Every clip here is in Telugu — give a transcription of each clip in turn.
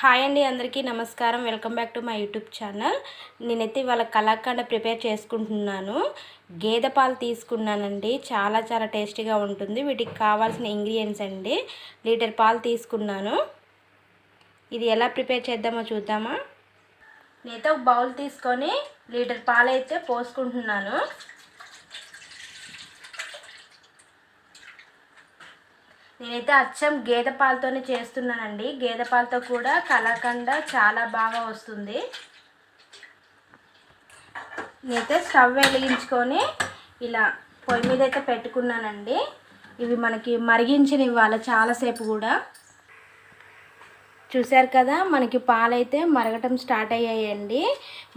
హాయ్ అండి అందరికీ నమస్కారం. Welcome back to my YouTube channel. నేనైతే ఇవాళ కళాఖండ ప్రిపేర్ చేసుకుంటున్నాను. గేదె పాలు తీసుకున్నానండి. చాలా చాలా టేస్టీగా ఉంటుంది. వీటికి కావాల్సిన ఇంగ్రీడియంట్స్ అండి. లీటర్ పాలు తీసుకున్నాను. ఇది ఎలా ప్రిపేర్ చేద్దామో చూద్దామా? నేనైతే ఒక బౌల్ తీసుకొని లీటర్ పాలు అయితే పోసుకుంటున్నాను. నేనైతే అచ్చం గేదె పాలతోనే చేస్తున్నానండి. గేదె పాలతో కూడా కలాకండ చాలా బాగా వస్తుంది. నేనైతే స్టవ్ వెలిగించుకొని ఇలా పొయ్యి మీద అయితే పెట్టుకున్నానండి. ఇవి మనకి మరిగించిన ఇవ్వాలి చాలాసేపు కూడా. చూశారు కదా మనకి పాలైతే మరగటం స్టార్ట్ అయ్యాయండి.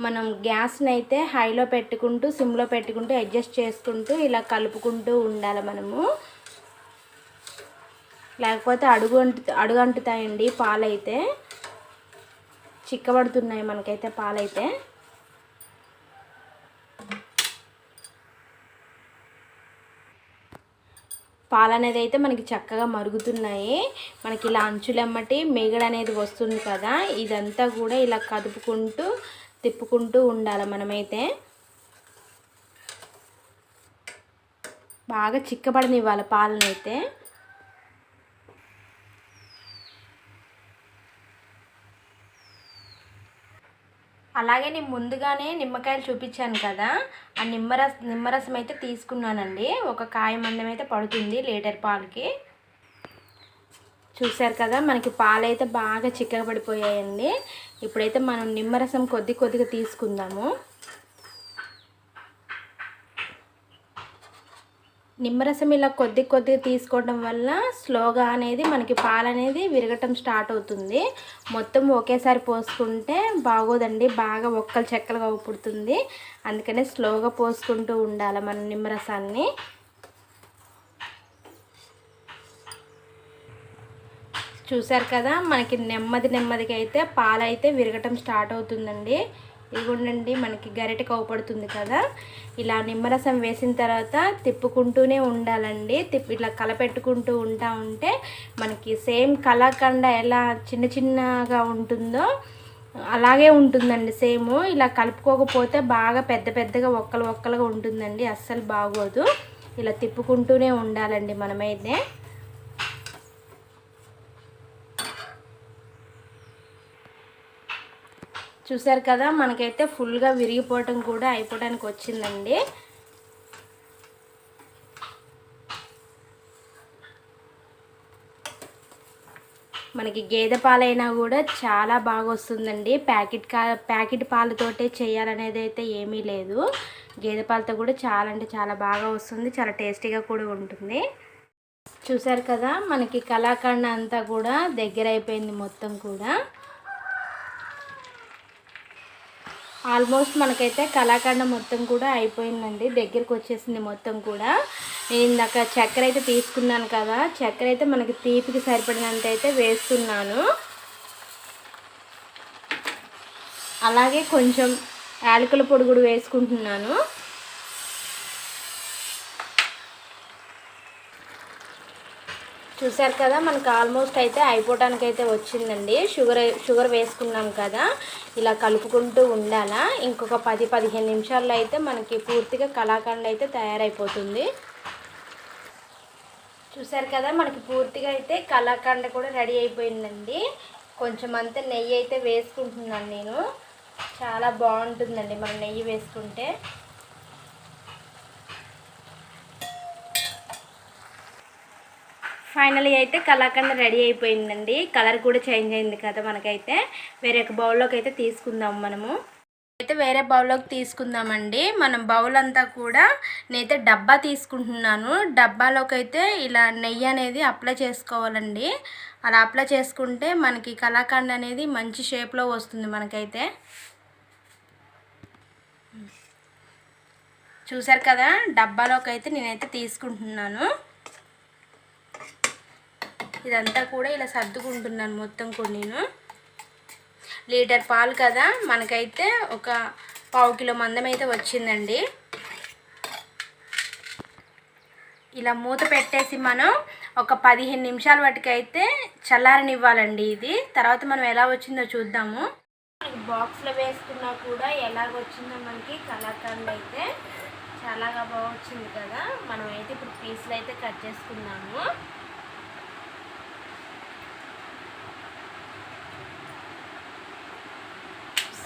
మనం గ్యాస్ని అయితే హైలో పెట్టుకుంటూ సిమ్లో పెట్టుకుంటూ అడ్జస్ట్ చేసుకుంటూ ఇలా కలుపుకుంటూ ఉండాలి మనము. లేకపోతే అడుగు అంటు అడుగు అంటుతాయండి పాలైతే. చిక్కబడుతున్నాయి మనకైతే పాలైతే. పాలు అనేది అయితే మనకి చక్కగా మరుగుతున్నాయి. మనకి ఇలా అంచులెమ్మటి మేగడ అనేది వస్తుంది కదా ఇదంతా కూడా ఇలా కదుపుకుంటూ తిప్పుకుంటూ ఉండాలి మనమైతే. బాగా చిక్కబడనివ్వాలి పాలనైతే. అలాగే నేను ముందుగానే నిమ్మకాయలు చూపించాను కదా. ఆ నిమ్మరస నిమ్మరసం అయితే తీసుకున్నానండి. ఒక కాయ మందం అయితే పడుతుంది లీటర్ పాలకి. చూసారు కదా మనకి పాలు అయితే బాగా చిక్కగా పడిపోయాయండి. ఇప్పుడైతే మనం నిమ్మరసం కొద్ది కొద్దిగా తీసుకుందాము. నిమ్మరసం ఇలా కొద్ది కొద్దిగా తీసుకోవడం వల్ల స్లోగా అనేది మనకి పాలు అనేది విరగటం స్టార్ట్ అవుతుంది. మొత్తం ఒకేసారి పోసుకుంటే బాగోదండి. బాగా ఒక్కలు చెక్కలుగా పుడుతుంది. అందుకనే స్లోగా పోసుకుంటూ ఉండాలి మన నిమ్మరసాన్ని. చూసారు కదా మనకి నెమ్మది నెమ్మదిగా అయితే పాలైతే విరగటం స్టార్ట్ అవుతుందండి. ఇదిగోండి మనకి గరిటె కవపడుతుంది కదా. ఇలా నిమ్మరసం వేసిన తర్వాత తిప్పుకుంటూనే ఉండాలండి. తిప్పి ఇట్లా కలపెట్టుకుంటూ ఉంటా ఉంటే మనకి సేమ్ కళాఖండ ఎలా చిన్న చిన్నగా ఉంటుందో అలాగే ఉంటుందండి సేమ్. ఇలా కలుపుకోకపోతే బాగా పెద్ద పెద్దగా ఒక్కలు ఒక్కలుగా ఉంటుందండి. అస్సలు బాగోదు. ఇలా తిప్పుకుంటూనే ఉండాలండి మనమైతే. చూసారు కదా మనకైతే ఫుల్గా విరిగిపోవటం కూడా అయిపోవడానికి వచ్చిందండి. మనకి గేదె పాలైనా కూడా చాలా బాగా వస్తుందండి ప్యాకెట్ కా ప్యాకెట్ పాలతోటే చేయాలనేది అయితే ఏమీ లేదు. గేదె పాలతో కూడా చాలా అంటే చాలా బాగా వస్తుంది చాలా టేస్టీగా కూడా ఉంటుంది. చూసారు కదా మనకి కళాఖండ అంతా కూడా దగ్గర అయిపోయింది మొత్తం కూడా. ఆల్మోస్ట్ మనకైతే కళాఖండ మొత్తం కూడా అయిపోయిందండి. దగ్గరకు వచ్చేసింది మొత్తం కూడా. నేను ఇందాక చక్కెర అయితే తీసుకున్నాను కదా చక్కెర అయితే మనకి తీపికి సరిపడినంత అయితే వేస్తున్నాను. అలాగే కొంచెం యాలకుల పొడి కూడా వేసుకుంటున్నాను. చూసారు కదా మనకు ఆల్మోస్ట్ అయితే అయిపోవటానికి అయితే వచ్చిందండి. షుగర్ షుగర్ వేసుకున్నాం కదా ఇలా కలుపుకుంటూ ఉండాలా. ఇంకొక పది పదిహేను నిమిషాల్లో అయితే మనకి పూర్తిగా కళాఖండ్ అయితే తయారైపోతుంది. చూసారు కదా మనకి పూర్తిగా అయితే కళాఖండ కూడా రెడీ అయిపోయిందండి. కొంచెం అంతా నెయ్యి అయితే వేసుకుంటున్నాను నేను. చాలా బాగుంటుందండి మనం నెయ్యి వేసుకుంటే. ఫైనలీ అయితే కలాకండ రెడీ అయిపోయిందండి. కలర్ కూడా చేంజ్ అయింది కదా మనకైతే. వేరే ఒక బౌల్లోకి అయితే తీసుకుందాం మనము. అయితే వేరే బౌల్లోకి తీసుకుందామండి. మనం బౌల్ అంతా కూడా నేనైతే డబ్బా తీసుకుంటున్నాను. డబ్బాలోకి అయితే ఇలా నెయ్యి అనేది అప్లై చేసుకోవాలండి. అలా అప్లై చేసుకుంటే మనకి కళాఖండ్ అనేది మంచి షేప్లో వస్తుంది మనకైతే. చూసారు కదా? డబ్బాలోకి అయితే నేనైతే తీసుకుంటున్నాను. ఇదంతా కూడా ఇలా సర్దుకుంటున్నాను మొత్తం కూడా నేను. లీటర్ పాలు కదా మనకైతే ఒక పావు కిలో మందం అయితే వచ్చిందండి. ఇలా మూత పెట్టేసి మనం ఒక పదిహేను నిమిషాల వాటికైతే చల్లారనివ్వాలండి ఇది. తర్వాత మనం ఎలా వచ్చిందో చూద్దాము. బాక్స్లో వేసుకున్నా కూడా ఎలాగ వచ్చిందో మనకి కలాకండ్ అయితే చాలా బాగా వచ్చింది కదా. మనం అయితే ఇప్పుడు పీసులు అయితే కట్ చేసుకున్నాము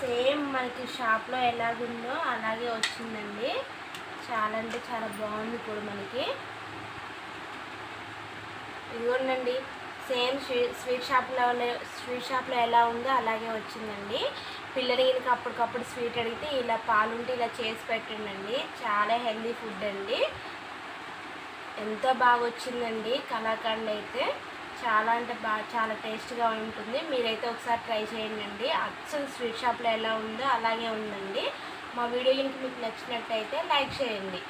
సేమ్ మనకి షాప్లో ఎలాగుందో అలాగే వచ్చిందండి. చాలా అంటే చాలా బాగుంది కూడా మనకి. ఇదిగోండి సేమ్ స్వీట్ స్వీట్ షాప్లో స్వీట్ షాప్లో ఎలా ఉందో అలాగే వచ్చిందండి. పిల్లలు ఈయనకి అప్పటికప్పుడు స్వీట్ అడిగితే ఇలా పాలుంటే ఇలా చేసి పెట్టండి చాలా హెల్దీ ఫుడ్ అండి. ఎంతో బాగా వచ్చిందండి కళాఖండ్ అయితే చాలా అంటే బాగా చాలా టేస్ట్గా ఉంటుంది. మీరైతే ఒకసారి ట్రై చేయండి అచ్చం స్వీట్ షాప్లో ఎలా ఉందో అలాగే ఉందండి మా వీడియో కనుక మీకు నచ్చినట్టయితే లైక్ చేయండి.